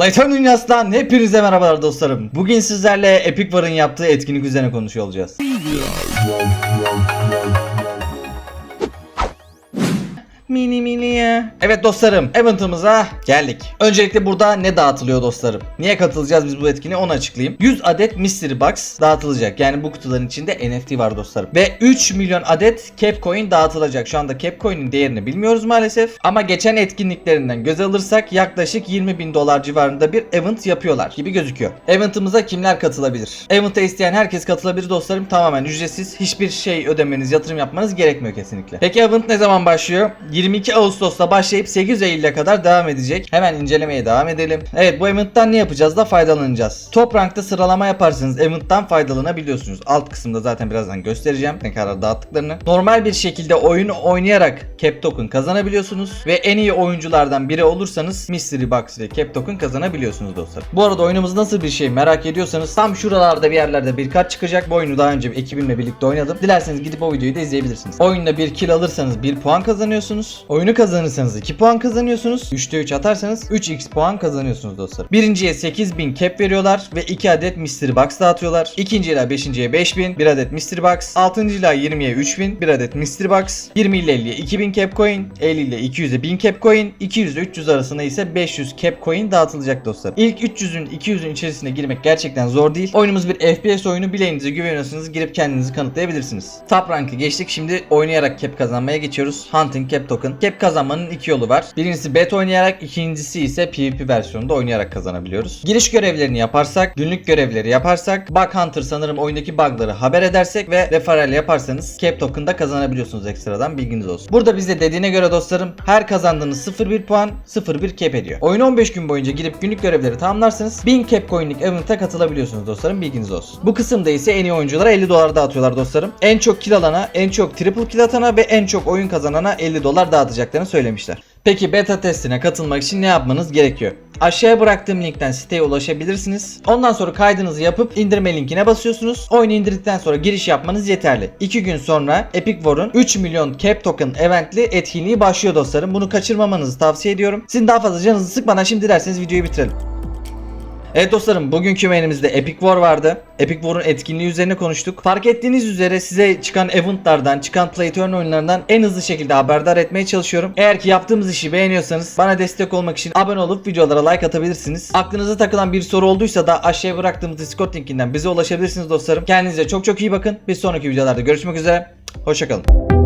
Playton Dünyası'ndan hepinize merhabalar dostlarım. Bugün sizlerle Epic War'ın yaptığı etkinlik üzerine konuşuyor olacağız. Mini mini. Evet dostlarım, eventımıza geldik. Öncelikle burada ne dağıtılıyor dostlarım? Niye katılacağız biz bu etkinliğe onu açıklayayım. 100 adet Mystery Box dağıtılacak. Yani bu kutuların içinde NFT var dostlarım. Ve 3 milyon adet Capcoin dağıtılacak. Şu anda Capcoin'in değerini bilmiyoruz maalesef. Ama geçen etkinliklerinden göz alırsak yaklaşık 20 bin dolar civarında bir event yapıyorlar gibi gözüküyor. Eventımıza kimler katılabilir? Event'a isteyen herkes katılabilir dostlarım. Tamamen ücretsiz. Hiçbir şey ödemeniz, yatırım yapmanız gerekmiyor kesinlikle. Peki event ne zaman başlıyor? 22 Ağustos'ta başlayıp 8 Eylül'e kadar devam edecek. Hemen incelemeye devam edelim. Evet bu event'tan ne yapacağız da faydalanacağız. Top rankta sıralama yaparsanız event'tan faydalanabiliyorsunuz. Alt kısımda zaten birazdan göstereceğim ne kadar dağıttıklarını. Normal bir şekilde oyunu oynayarak Cap Token kazanabiliyorsunuz. Ve en iyi oyunculardan biri olursanız Mystery Box ile Cap Token kazanabiliyorsunuz dostlar. Bu arada oyunumuz nasıl bir şey merak ediyorsanız tam şuralarda bir yerlerde bir kart çıkacak. Bu oyunu daha önce bir ekibimle birlikte oynadım. Dilerseniz gidip o videoyu da izleyebilirsiniz. Oyunda bir kill alırsanız 1 puan kazanıyorsunuz. Oyunu kazanırsanız 2 puan kazanıyorsunuz. 3'te 3 atarsanız 3x puan kazanıyorsunuz dostlar. Birinciye 8000 cap veriyorlar ve 2 adet Mystery Box dağıtıyorlar. İkinci ile 5.ye 5000, 1 adet Mystery Box. 6. ile 20'ye 3000, 1 adet Mystery Box. 20 ile 50'ye 2000 cap coin, 50 ile 200'e 1000 cap coin, 200 ile 300 arasında ise 500 cap coin dağıtılacak dostlar. İlk 300'ün 200'ün içerisine girmek gerçekten zor değil. Oyunumuz bir FPS oyunu bileğinize güveniyorsanız girip kendinizi kanıtlayabilirsiniz. Top rank'ı geçtik şimdi oynayarak cap kazanmaya geçiyoruz. Hunting cap token. Cap kazanmanın iki yolu var. Birincisi bet oynayarak, ikincisi ise PvP versiyonunda oynayarak kazanabiliyoruz. Giriş görevlerini yaparsak, günlük görevleri yaparsak, Bug Hunter sanırım oyundaki bug'ları haber edersek ve referral yaparsanız cap token'da kazanabiliyorsunuz ekstradan bilginiz olsun. Burada bize dediğine göre dostlarım her kazandığınız 0.1 puan 0.1 cap ediyor. Oyun 15 gün boyunca girip günlük görevleri tamamlarsanız 1000 cap coin'lik event'a katılabiliyorsunuz dostlarım bilginiz olsun. Bu kısımda ise en iyi oyunculara 50 dolar dağıtıyorlar dostlarım. En çok kill alana, en çok triple kill atana ve en çok oyun kazanana 50 dolar dağıtacaklarını söylemişler. Peki beta testine katılmak için ne yapmanız gerekiyor? Aşağıya bıraktığım linkten siteye ulaşabilirsiniz. Ondan sonra kaydınızı yapıp indirme linkine basıyorsunuz. Oyunu indirdikten sonra giriş yapmanız yeterli. 2 gün sonra Epic War'un 3 milyon cap token eventli etkinliği başlıyor dostlarım. Bunu kaçırmamanızı tavsiye ediyorum. Sizin daha fazla canınızı sıkmadan şimdi dilerseniz videoyu bitirelim. Evet dostlarım bugünkü menümüzde Epic War vardı. Epic War'un etkinliği üzerine konuştuk. Fark ettiğiniz üzere size çıkan eventlardan, çıkan play turn oyunlarından en hızlı şekilde haberdar etmeye çalışıyorum. Eğer ki yaptığımız işi beğeniyorsanız bana destek olmak için abone olup videolara like atabilirsiniz. Aklınıza takılan bir soru olduysa da aşağıya bıraktığımız Discord linkinden bize ulaşabilirsiniz dostlarım. Kendinize çok çok iyi bakın. Bir sonraki videolarda görüşmek üzere. Hoşçakalın.